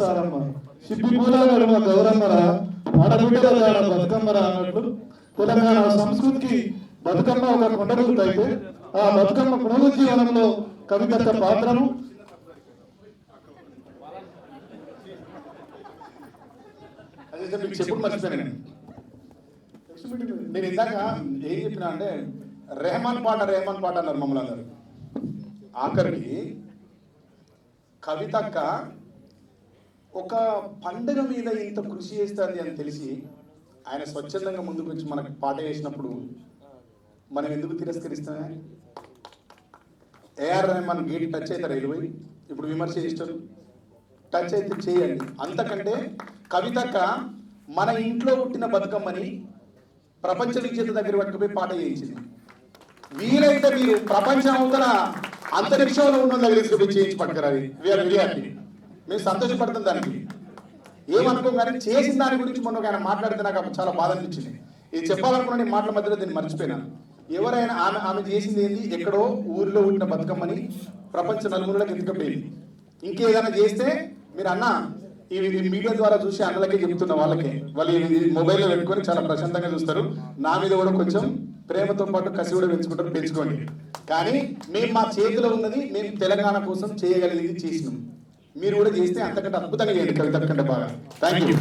సారమ్మ. సిప్పి గౌరమ్మరా ఆడబిడ్డల బతుకమ్మరా అన్నట్లు తెలంగాణ సంస్కృతికి బతుకమ్మ ఒక కొండగుర్తు ఆ బతుకమ్మ పునరుజ్జీవనంలో కవిత పాత్రను చెప్పుడు మర్చిపోయాను నేను. ఇందాక ఏం చెప్పినా అంటే రెహమాన్ పాట రెహమాన్ పాట అన్నారు మమ్మల్ని అందరు. ఆఖరికి కవితక్క ఒక పండుగ మీద ఇంత కృషి చేస్తుంది అని తెలిసి ఆయన స్వచ్ఛందంగా ముందుకు వచ్చి మనకు పాట వేసినప్పుడు మనం ఎందుకు తిరస్కరిస్తామే ఏఆర్ మన గేట్ టచ్ అవుతారు ఇరవై ఇప్పుడు విమర్శ చేస్తారు. టచ్ అయితే చేయండి. అంతకంటే కవితక్క మన ఇంట్లో పుట్టిన బతుకమ్మని ప్రపంచ విజేత దగ్గర పట్టుకుపోయి పాట చేయించింది వీలైతే మీరు ప్రపంచం అవుతున్న అంతరిక్షంలో ఉన్న దగ్గర తీసుకుపోయి చేయించి పట్టుకురాలి వీఆర్ వీఆర్ మేము సంతోషపడుతుంది దానికి. ఏమనుకోం కానీ చేసిన దాని గురించి మొన్న ఒక ఆయన మాట్లాడితే నాకు చాలా బాధ అనిపించింది. ఇది చెప్పాలనుకున్న నేను మాటల మధ్యలో దీన్ని మర్చిపోయినాను ఎవరైనా ఆమె ఆమె చేసింది ఏంది? ఎక్కడో ఊరిలో ఉన్న బతుకమ్మని ప్రపంచ నలుగురులకు ఎత్తుకపోయింది ఇంకేదైనా చేస్తే మీరు అన్న ఇవి మీడియా ద్వారా చూసి అన్నలకే చెబుతున్న వాళ్ళకే. వాళ్ళు ఇది మొబైల్లో పెట్టుకొని చాలా ప్రశాంతంగా చూస్తారు. నా మీద కూడా కొంచెం ప్రేమతో పాటు కసి కూడా పెంచుకుంటారు పెంచుకోండి. కానీ మేము మా చేతిలో ఉన్నది మేము తెలంగాణ కోసం చేయగలిగింది చేసినాం. మీరు కూడా చేస్తే అంతకంటే అద్భుతంగా చేయండి. కవిత కంటే బాగా థ్యాంక్ యూ